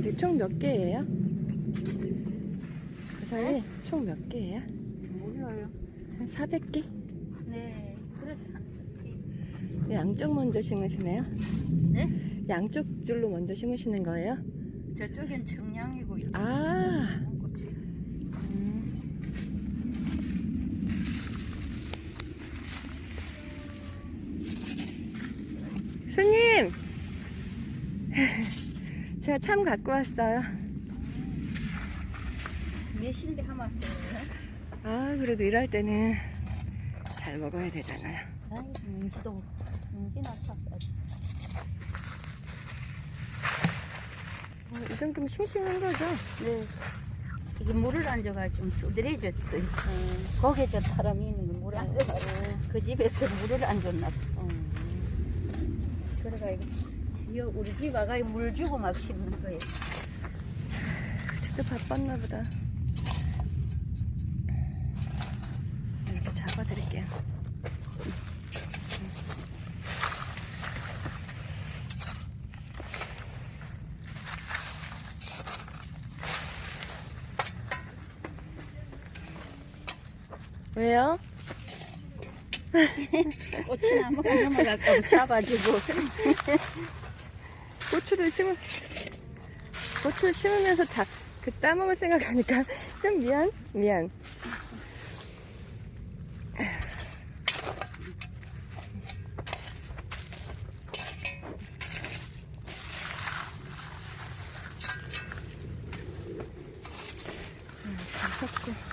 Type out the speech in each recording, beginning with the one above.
이게 총 몇 개예요? 그 사이 총몇 개예요? 몰라요. 한 400개? 양쪽 먼저 심으시네요? 네? 양쪽 줄로 먼저 심으시는 거예요? 저쪽엔 청량이고 이쪽은 아, 꽃이. 스님! 제가 참 갖고 왔어요. 몇인데 하마세요? 아, 그래도 일할 때는 잘 먹어야 되잖아요. 아이, 민지도 민지나 샀어. 어, 이 정도면 싱싱한 거죠? 네. 이게 물을 얹어가지고 좀 수드레졌어요. 거기에 저 사람이 있는 거 물을 얹어가지고 그 집에서 물을 안 줬나 봐. 그래가 이거 우리 집 아가이 물 주고 막 심는 거예요. 그저도 바빴나 보다. 이렇게 잡아드릴게요. 왜요? 꽃이나무 넘어갈까봐 잡아주고. 고추를 심을 고추를 심으면서 다 그 따먹을 생각하니까 좀 미안 미안 음, 다 섞고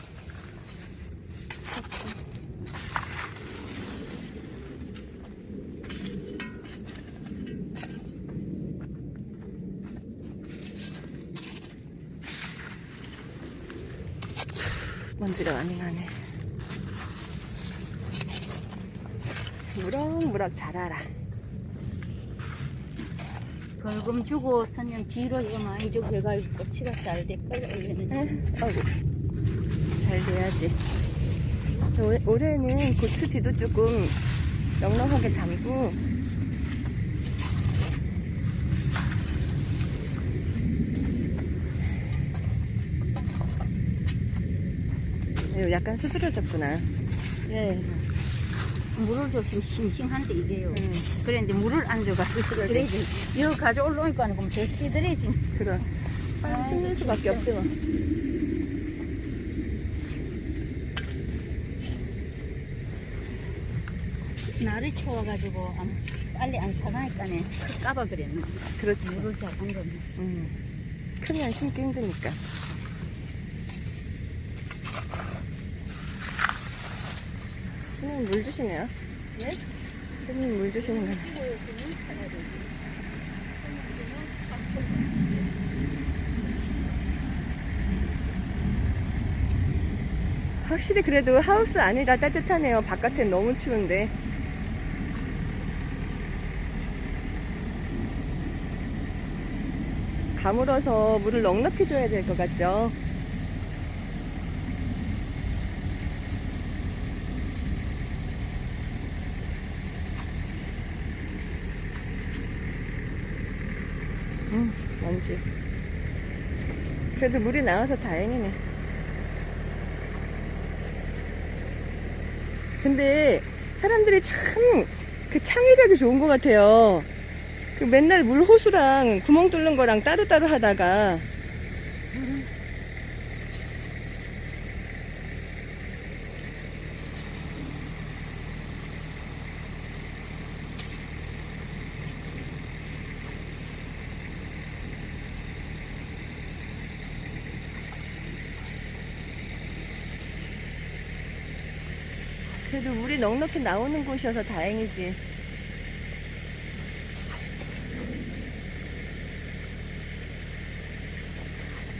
먼지가 많이 나네. 무럭무럭 자라라. 벌금 주고 선녀 뒤로 이거 많이 주고 해가지고 꽃이가 잘 올해는. 아이고. 잘 돼야지. 올- 올해는 고추 뒤도 조금 넉넉하게 담고 이거 약간 수두러졌구나. 예. 물을 줬으면 싱싱한데 이게요. 응. 그랬는데 물을 안 줘가지고 시들해지. 이거 가져 올라오니까 그럼 더 시들해지. 그럼 빨리 심는 수밖에 없지 뭐. 날이 추워가지고 안- 빨리 안 사가니까네 클까봐 그랬나. 그렇지. 물을 잘안 줬네. 음. 크면 심기 힘드니까. 스님 물 주시네요. 예? 스님 물 주시는 거네. 확실히 그래도 하우스 안이라 따뜻하네요. 바깥엔 너무 추운데. 가물어서 물을 넉넉히 줘야 될 것 같죠? 음, 먼지. 그래도 물이 나와서 다행이네. 근데 사람들이 참 그 창의력이 좋은 것 같아요. 그 맨날 물 호수랑 구멍 뚫는 거랑 따로따로 하다가 그래도 물이 넉넉히 나오는 곳이어서 다행이지.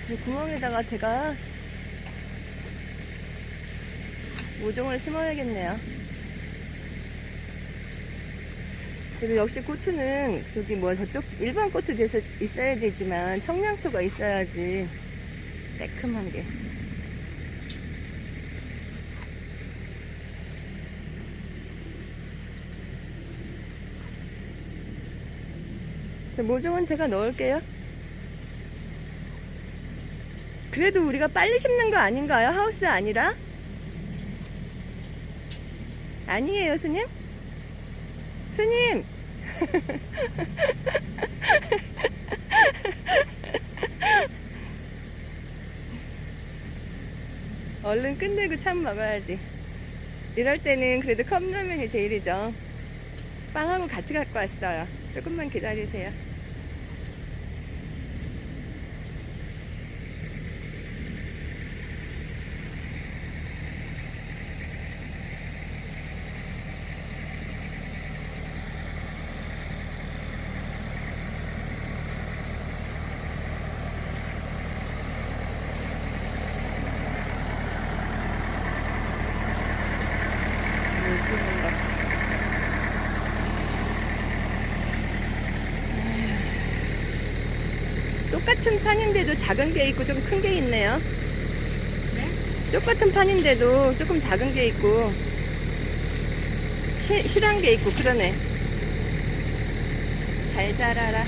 이 구멍에다가 제가 모종을 심어야겠네요. 그리고 역시 고추는 저기 뭐 저쪽 일반 고추 돼서 있어야 되지만 청양초가 있어야지 매큼한 게. 모종은 제가 넣을게요. 그래도 우리가 빨리 심는 거 아닌가요? 하우스 아니라? 아니에요, 스님? 스님! 얼른 끝내고 참 먹어야지. 이럴 때는 그래도 컵라면이 제일이죠. 빵하고 같이 갖고 왔어요. 조금만 기다리세요. 요즘은 막 똑같은 판인데도 작은 게 있고 좀 큰 게 있네요. 네? 똑같은 판인데도 조금 작은 게 있고 시, 실한 게 있고 그러네. 잘 자라라.